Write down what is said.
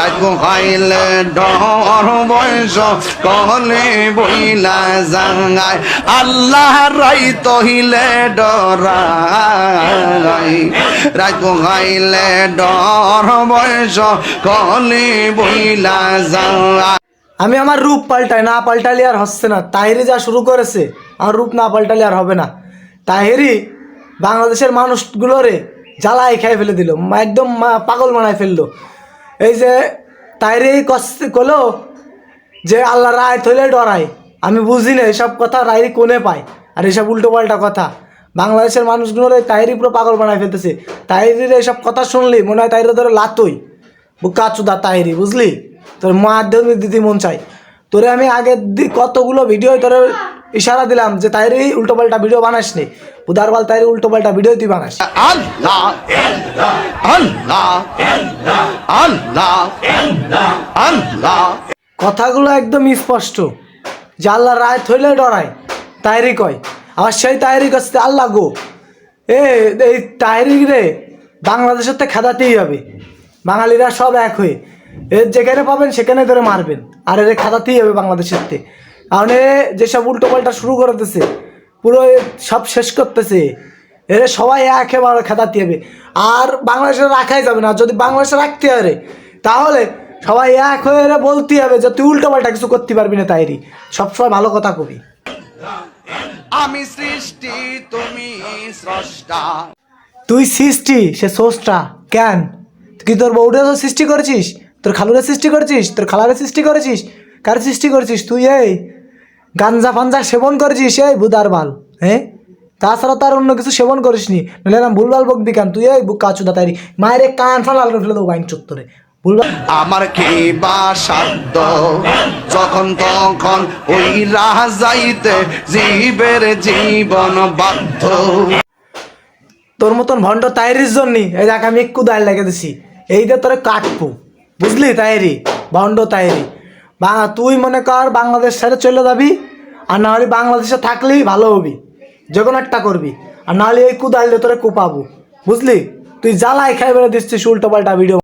রাত হাইলে ডর বয়স, কহলে বইলা জাঙ্গায়। আল্লাহ রাই তহিলে ডরাই। রাত হাইলে ডর বয়স, কহলে বইলা জাঙ্গায়। আমি আমার রূপ পাল্টাই, না পাল্টালে আর হচ্ছে না। তাহিরি যা শুরু করেছে আর রূপ না পাল্টালে আর হবে না। তাহিরি বাংলাদেশের মানুষগুলোরে জ্বালাই খেয়ে ফেলে দিল, একদম পাগল মানায় ফেলল। এই যে কষ্ট করল যে আল্লাহ রায় থইলে ডরাই আমি বুঝি না এসব কথা রায় কোনে পায়? আর এসব উল্টো পাল্টা কথা। বাংলাদেশের মানুষগুলোর এই তাহিরি পুরো পাগল বানায় ফেলতেছে। তাহিরির এইসব কথা শুনলি, মনে হয় তাইরে ধরে লাতই। চুদা তাহিরি বুঝলি? তোর মাধ্যমিক দিদি মন চাই তোরে আমি আগের দি কতগুলো ভিডিও তোরে ইশারা দিলাম যে তাইরে উল্টো পাল্টা ভিডিও বানাস নি উদারবাল তাইরে উল্টো পাল্টা ভিডিও তুই বানাস। আল্লাহ আল্লাহ আল্লাহ আল্লাহ। কথাগুলো একদম স্পষ্ট। যে আল্লাহ রায় থইলে ডরায় তাইরি কয়। আবার সেই তাইরি কাছে আল্লাহ গো। এ এই তাইরি রে বাংলাদেশের তো খেদাতেই হবে। বাঙালিরা সব এক হয়ে এর যেখানে পাবেন সেখানে ধরে মারবেন। আর এর খেদাতেই হবে বাংলাদেশের তে। এ যেসব উল্টো পাল্টা শুরু করতেছে পুরো সব শেষ করতেছে। এর সবাই একেবারে খেদাতে হবে। আর বাংলাদেশে রাখাই যাবে না। যদি বাংলাদেশে রাখতে হবে তাহলে সবাই এক হয়ে এরা বলতে হবে যে তুই উল্টো পাল্টা কিছু করতে পারবি না তাইরি। সবসময় ভালো কথা কবি। আমি সৃষ্টি তুমি স্রষ্টা। তুই সৃষ্টি সে সোসটা কেন? তুই কি তোর বউটা তো সৃষ্টি করেছিস? তোর খালুরে সৃষ্টি করেছিস? তোর খালারে সৃষ্টি করেছিস? কার সৃষ্টি করেছিস? তুই এই গাঞ্জা ফাঞ্জা সেবন করেছিস? এই বুদার বাল হ্যাঁ? তাছাড়া তার অন্য কিছু সেবন করিসনি। নাহলে না ভুলভাল বকবি কেন তুই এই বুক কাচুদা তাইরি। মায়ের কান ফান লাল করে ফেলে দেবো বাইন চত্বরে। আমার কে বা সাধ্য যখন তখন ওই রাহ যাইতে জীবের জীবন বাধ্য। তোর মতন ভণ্ড তাইরির জন্যই এই দেখ আমি একটু দাঁড় লেগে দিছি। এইটা তোরে কাটবো বুঝলি তাইরি? ভণ্ড তাইরি। তুই মনে কর বাংলাদেশ ছেড়ে চলে যাবি, আর না হলে বাংলাদেশে থাকলেই ভালো হবি, যে কোনো একটা করবি, আর না হলে এই কুদাইলে তোরে কুপাবো, বুঝলি? তুই জ্বালায় খাই বেড়ে দিচ্ছিস উল্টো পাল্টা ভিডিও